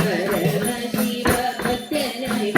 Paramashiva ഭക്തനായി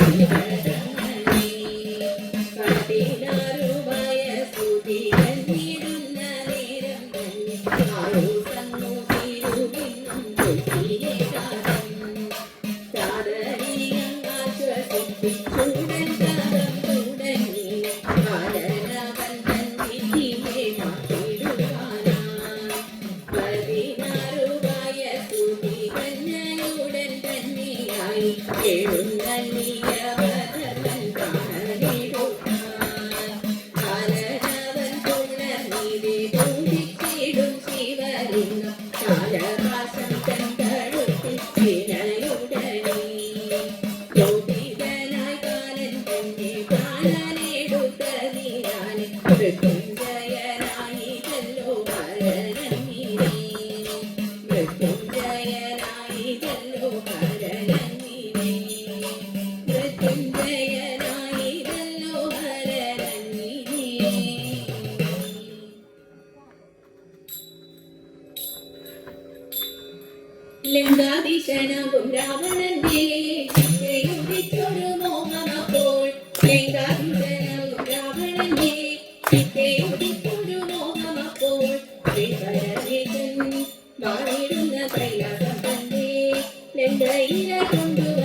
Cái này. ലങ്കാധീശനാകും രാവണന്റെ ചിട്ടയുടിച്ചൊരു മോഹമപ്പോൾ ലങ്കാധീശനാകും രാവണന്റെ ചിട്ടയുടിച്ചൊരു മോഹമപ്പോൾ ശ്രീപരമേശൻ മാറിയിടുന്ന കൈലാസം തന്നെ. ലങ്കയില കൊണ്ടുപോകും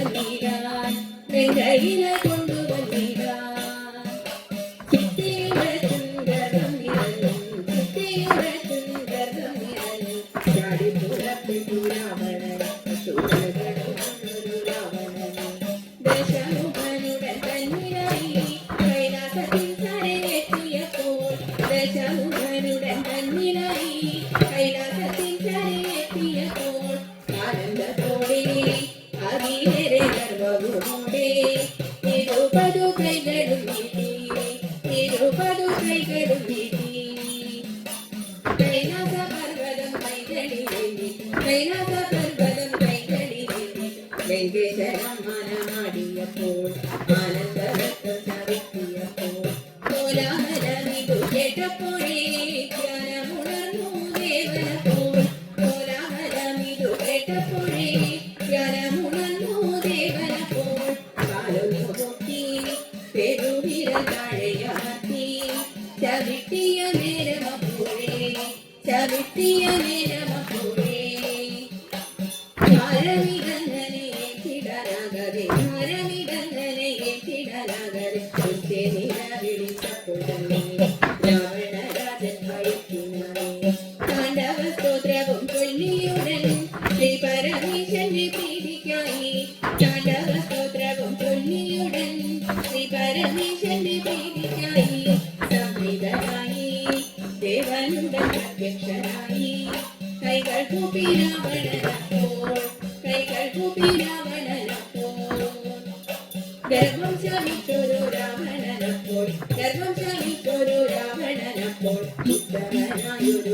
വെങ്കടരമനമാടിയപ്പോൾ ആനന്ദരക്തം ചവിട്ടിയപ്പോൾ കോലാഹലമിക ചവിട്ടിയനെ നമക്കൂടെ മരമിടങ്ങനെ കിടരാകരെ മരമിടങ്ങനെ കിടരാകരെ നില വിളിച്ചപ്പോഴേ அத்தியட்சனாயி கைகள் கூப்பி ராவணனப்போல் கைகள் கூப்பி ராவணனப்போல் கர்ப்பம் சாமிச்சொரு ராவணனப்போல் கர்ப்பம் சாமிச்சொரு ராவணனப்போல் உத்தமனாயுடு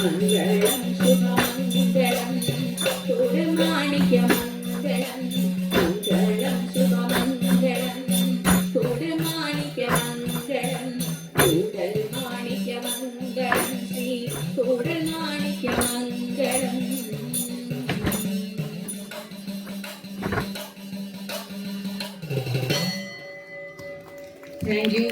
മംഗളം ശുഭമംഗളം കുടമാണിക്യ മംഗളം മംഗളം ശുഭമംഗളം കുടമാണിക്യ മംഗളം കൂടൽ മാണിക്യ മംഗളം ശ്രീ മാണിക്യ മംഗളം താങ്ക് യു